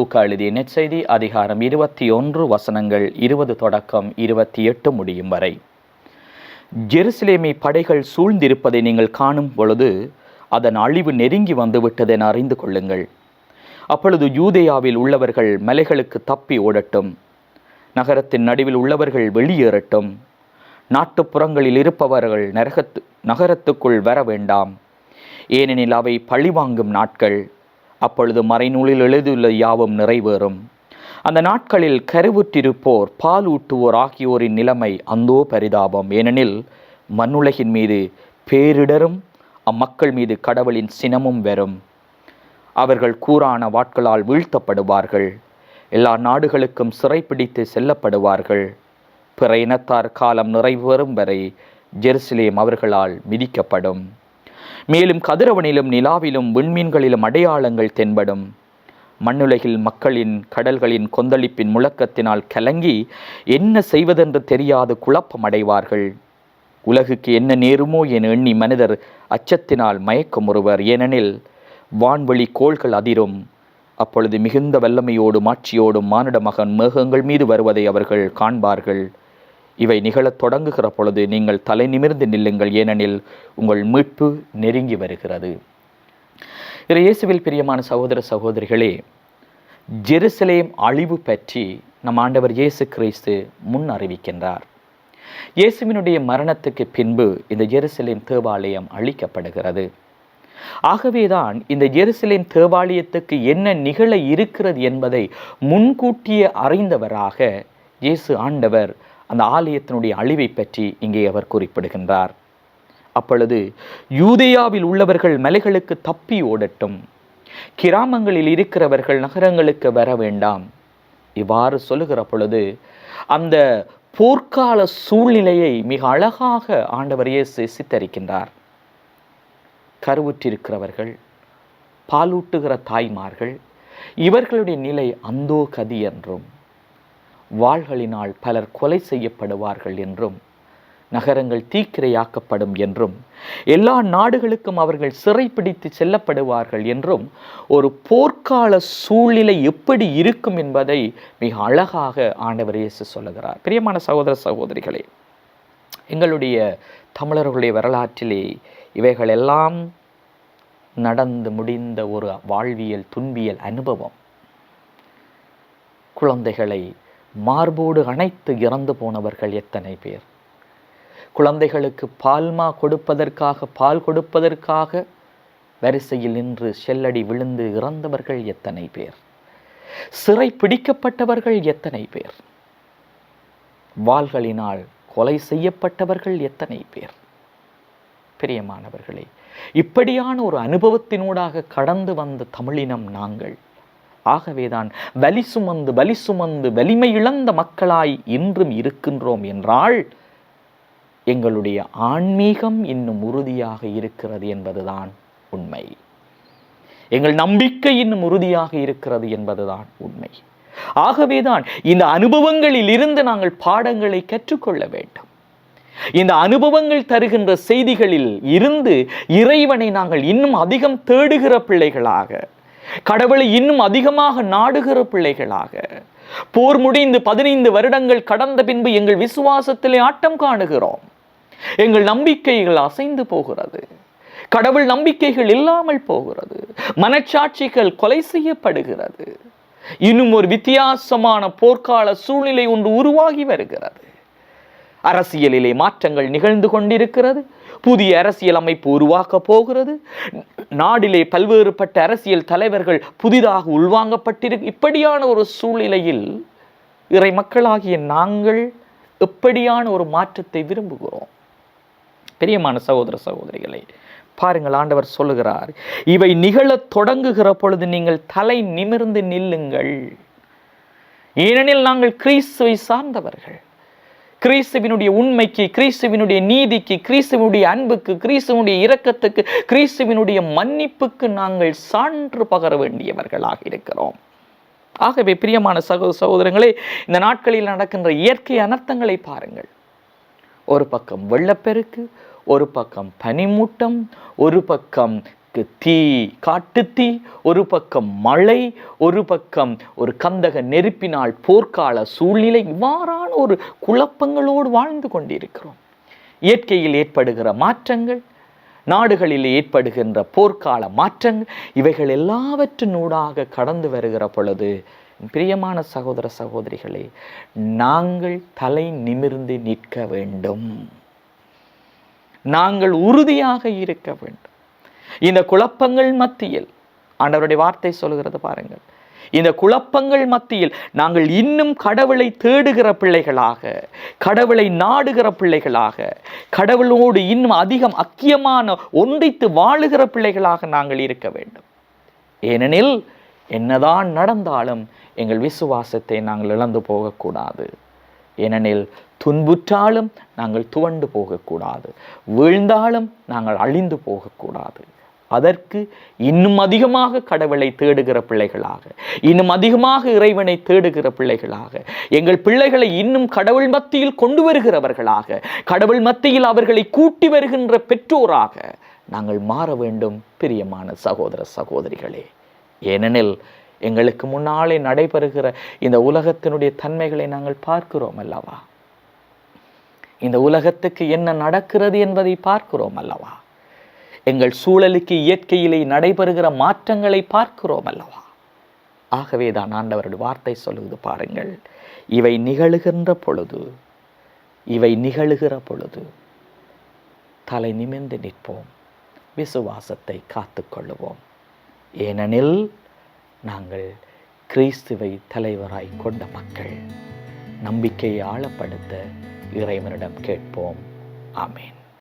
லூக்கா எழுதிய நெற்செய்தி அதிகாரம் இருபத்தி ஒன்று வசனங்கள் இருபது தொடக்கம் இருபத்தி எட்டு முடியும் வரை. ஜெருசலேமை படைகள் சூழ்ந்திருப்பதை நீங்கள் காணும் பொழுது அதன் அழிவு நெருங்கி வந்துவிட்டதென அறிந்து கொள்ளுங்கள். அப்பொழுது யூதேயாவில் உள்ளவர்கள் மலைகளுக்கு தப்பி ஓடட்டும். நகரத்தின் நடுவில் உள்ளவர்கள் வெளியேறட்டும். நாட்டுப்புறங்களில் இருப்பவர்கள் நரகத்து நகரத்துக்குள் வர வேண்டாம். ஏனெனில் அவை பழிவாங்கும் நாட்கள். அப்பொழுது மறைநூலில் எழுதியுள்ள யாவும் நிறைவேறும். அந்த நாட்களில் கருவுற்றிருப்போர் பால் ஊட்டுவோர் ஆகியோரின் நிலைமை அந்தோ பரிதாபம். ஏனெனில் மண்ணுலகின் மீது பேரிடரும் அம்மக்கள் மீது கடவுளின் சினமும் வரும். அவர்கள் கூறான வாட்களால் வீழ்த்தப்படுவார்கள். எல்லா நாடுகளுக்கும் சிறைப்பிடித்து செல்லப்படுவார்கள். பிற இனத்தார் காலம் நிறைவேறும் வரை ஜெருசலேம் அவர்களால் மிதிக்கப்படும். மேலும் கதிரவனிலும் நிலாவிலும் விண்மீன்களிலும் அடையாளங்கள் தென்படும். மண்ணுலகில் மக்களின் கடல்களின் கொந்தளிப்பின் முழக்கத்தினால் கலங்கி என்ன செய்வதென்று தெரியாது குழப்பம் அடைவார்கள். உலகுக்கு என்ன நேருமோ என எண்ணி மனிதர் அச்சத்தினால் மயக்கமுறுவர் ஏனெனில் வான்வெளி கோள்கள் அதிரும். அப்பொழுது மிகுந்த வல்லமையோடும் ஆட்சியோடும் மானிட மகன் மேகங்கள் மீது வருவதை அவர்கள் காண்பார்கள். இவை நிகழத் தொடங்குகிற பொழுது நீங்கள் தலை நிமிர்ந்து நில்லுங்கள். ஏனெனில் உங்கள் மீட்பு நெருங்கி வருகிறது. இரு இயேசுவில் பிரியமான சகோதர சகோதரிகளே ஜெருசலேம் அழிவு பற்றி நம் ஆண்டவர் இயேசு கிறிஸ்து முன் அறிவிக்கின்றார். இயேசுவினுடைய மரணத்துக்கு பின்பு இந்த ஜெருசலேம் தேவாலயம் அழிக்கப்படுகிறது. ஆகவேதான் இந்த ஜெருசலேம் தேவாலயத்துக்கு என்ன நிகழ இருக்கிறது என்பதை முன்கூட்டியே அறிந்தவராக இயேசு ஆண்டவர் அந்த ஆலயத்தினுடைய அழிவை பற்றி இங்கே அவர் குறிப்பிடுகின்றார். அப்பொழுது யூதேயாவில் உள்ளவர்கள் மலைகளுக்கு தப்பி ஓடட்டும். கிராமங்களில் இருக்கிறவர்கள் நகரங்களுக்கு வர வேண்டாம். இவ்வாறு சொல்லுகிற பொழுது அந்த போர்க்கால சூழ்நிலையை மிக அழகாக ஆண்டவர் இயேசு சித்தரிக்கின்றார். கருவுற்றிருக்கிறவர்கள் பாலூட்டுகிற தாய்மார்கள் இவர்களுடைய நிலை அந்தோ கதி என்றும் வாள்களினால் பலர் கொலை செய்யப்படுவார்கள் என்றும் நகரங்கள் தீக்கிரையாக்கப்படும் என்றும் எல்லா நாடுகளுக்கும் அவர்கள் சிறைப்பிடித்து செல்லப்படுவார்கள் என்றும் ஒரு போர்க்கால சூழ்நிலை எப்படி இருக்கும் என்பதை மிக அழகாக ஆண்டவர் இயேசு சொல்லுகிறார். பிரியமான சகோதர சகோதரிகளே எங்களுடைய தமிழர்களுடைய வரலாற்றிலே இவைகளெல்லாம் நடந்து முடிந்த ஒரு வாழ்வியல் துன்பியல் அனுபவம். குழந்தைகளை மார்போடு அணைத்து இறந்து போனவர்கள் எத்தனை பேர்? குழந்தைகளுக்கு பால்மா கொடுப்பதற்காக பால் கொடுப்பதற்காக வரிசையில் நின்று செல்லடி விழுந்து இறந்தவர்கள் எத்தனை பேர்? சிறை பிடிக்கப்பட்டவர்கள் எத்தனை பேர்? வாள்களினால் கொலை செய்யப்பட்டவர்கள் எத்தனை பேர்? பிரியமானவர்களே இப்படியான ஒரு அனுபவத்தினூடாக கடந்து வந்த தமிழினம் நாங்கள் ஆகவேதான் வலி சுமந்து வலி சுமந்து வலிமை இழந்த மக்களாய் இன்றும் இருக்கின்றோம் என்றால் எங்களுடைய ஆன்மீகம் இன்னும் உறுதியாக இருக்கிறது என்பதுதான் உண்மை. எங்கள் நம்பிக்கை இன்னும் உறுதியாக இருக்கிறது என்பதுதான் உண்மை. ஆகவேதான் இந்த அனுபவங்களில் இருந்து நாங்கள் பாடங்களை கற்றுக்கொள்ள வேண்டும். இந்த அனுபவங்கள் தருகின்ற செய்திகளில் இருந்து இறைவனை நாங்கள் இன்னும் அதிகம் தேடுகிற பிள்ளைகளாக கடவுளை இன்னும் அதிகமாக நாடுகிற பிள்ளைகளாக. போர் முடிந்து பதினைந்து வருடங்கள் கடந்த பின்பு எங்கள் விசுவாசத்திலே ஆட்டம் காணுகிறோம். எங்கள் நம்பிக்கைகள் அசைந்து போகிறது. கடவுள் நம்பிக்கைகள் இல்லாமல் போகிறது. மனச்சாட்சிகள் கொலை செய்யப்படுகிறது. இன்னும் ஒரு வித்தியாசமான போர்க்கால சூழ்நிலை ஒன்று உருவாகி வருகிறது. அரசியலிலே மாற்றங்கள் நிகழ்ந்து கொண்டிருக்கிறது. புதிய அரசியல் அமைப்பு உருவாக்க போகிறது. நாடிலே பல்வேறுபட்ட அரசியல் தலைவர்கள் புதிதாக உள்வாங்கப்பட்டிரு இப்படியான ஒரு சூழ்நிலையில் இறை மக்களாகிய நாங்கள் எப்படியான ஒரு மாற்றத்தை விரும்புகிறோம்? பெரியமான சகோதர சகோதரிகளை பாருங்கள் ஆண்டவர் சொல்லுகிறார் இவை நிகழத் தொடங்குகிற பொழுது நீங்கள் தலை நிமிர்ந்து நில்லுங்கள். ஏனெனில் நாங்கள் கிறிஸ்துவை சார்ந்தவர்கள். கிறிஸ்துவினுடைய உண்மைக்கு கிறிஸ்துவினுடைய நீதிக்கு கிறிஸ்துவனுடைய அன்புக்கு கிறிஸ்துவனுடைய இரக்கத்துக்கு கிறிஸ்துவினுடைய மன்னிப்புக்கு நாங்கள் சான்று பகர வேண்டியவர்களாக இருக்கிறோம். ஆகவே பிரியமான சகோதர சகோதரங்களே இந்த நாட்களில் நடக்கின்ற இயற்கை அனர்த்தங்களை பாருங்கள். ஒரு பக்கம் வெள்ளப்பெருக்கு ஒரு பக்கம் பனிமூட்டம் ஒரு பக்கம் தீ. காட்டுத்தீ ஒரு பக்கம் மழை ஒரு பக்கம் ஒரு கந்தக நெருப்பினால் போர்க்கால சூழ்நிலை. இவ்வாறான ஒரு குழப்பங்களோடு வாழ்ந்து கொண்டிருக்கிறோம். இயற்கையில் ஏற்படுகிற மாற்றங்கள் நாடுகளில் ஏற்படுகின்ற போர்க்கால மாற்றங்கள் இவைகள் எல்லாவற்றினூடாக கடந்து வருகிற பொழுது பிரியமான சகோதர சகோதரிகளே நாங்கள் தலை நிமிர்ந்து நிற்க வேண்டும். நாங்கள் உறுதியாக இருக்க வேண்டும். இந்த குழப்பங்கள் மத்தியில் ஆண்டவருடைய வார்த்தை சொல்கிறது பாருங்கள். இந்த குழப்பங்கள் மத்தியில் நாங்கள் இன்னும் கடவுளை தேடுகிற பிள்ளைகளாக கடவுளை நாடுகிற பிள்ளைகளாக கடவுளோடு இன்னும் அதிகம் அக்கியமான ஒன்றித்து வாழுகிற பிள்ளைகளாக நாங்கள் இருக்க வேண்டும். ஏனெனில் என்னதான் நடந்தாலும் எங்கள் விசுவாசத்தை நாங்கள் இழந்து போகக்கூடாது. ஏனெனில் துன்புற்றாலும் நாங்கள் துவண்டு போகக்கூடாது. வீழ்ந்தாலும் நாங்கள் அழிந்து போகக்கூடாது. அதற்கு இன்னும் அதிகமாக கடவுளை தேடுகிற பிள்ளைகளாக இன்னும் அதிகமாக இறைவனை தேடுகிற பிள்ளைகளாக எங்கள் பிள்ளைகளை இன்னும் கடவுள் மத்தியில் கொண்டு வருகிறவர்களாக கடவுள் மத்தியில் அவர்களை கூட்டி வருகின்ற பெற்றோராக நாங்கள் மாற வேண்டும் பிரியமான சகோதர சகோதரிகளே. ஏனெனில் எங்களுக்கு முன்னாலே நடைபெறுகிற இந்த உலகத்தினுடைய தன்மைகளை நாங்கள் பார்க்கிறோம் அல்லவா? இந்த உலகத்துக்கு என்ன நடக்கிறது என்பதை பார்க்கிறோம் அல்லவா? எங்கள் சூழலுக்கு இயற்கையிலே நடைபெறுகிற மாற்றங்களை பார்க்கிறோம் அல்லவா? ஆகவே தான் ஆண்டவருடைய வார்த்தை சொல்லுவது பாருங்கள். இவை நிகழுகின்ற பொழுது இவை நிகழுகிற பொழுது தலை நிமிர்ந்து நிற்போம். விசுவாசத்தை காத்துக்கொள்ளுவோம் ஏனெனில் நாங்கள் கிறிஸ்துவை தலைவராய் கொண்ட மக்கள். நம்பிக்கையை ஆழப்படுத்த இறைவனிடம் கேட்போம். ஆமேன்.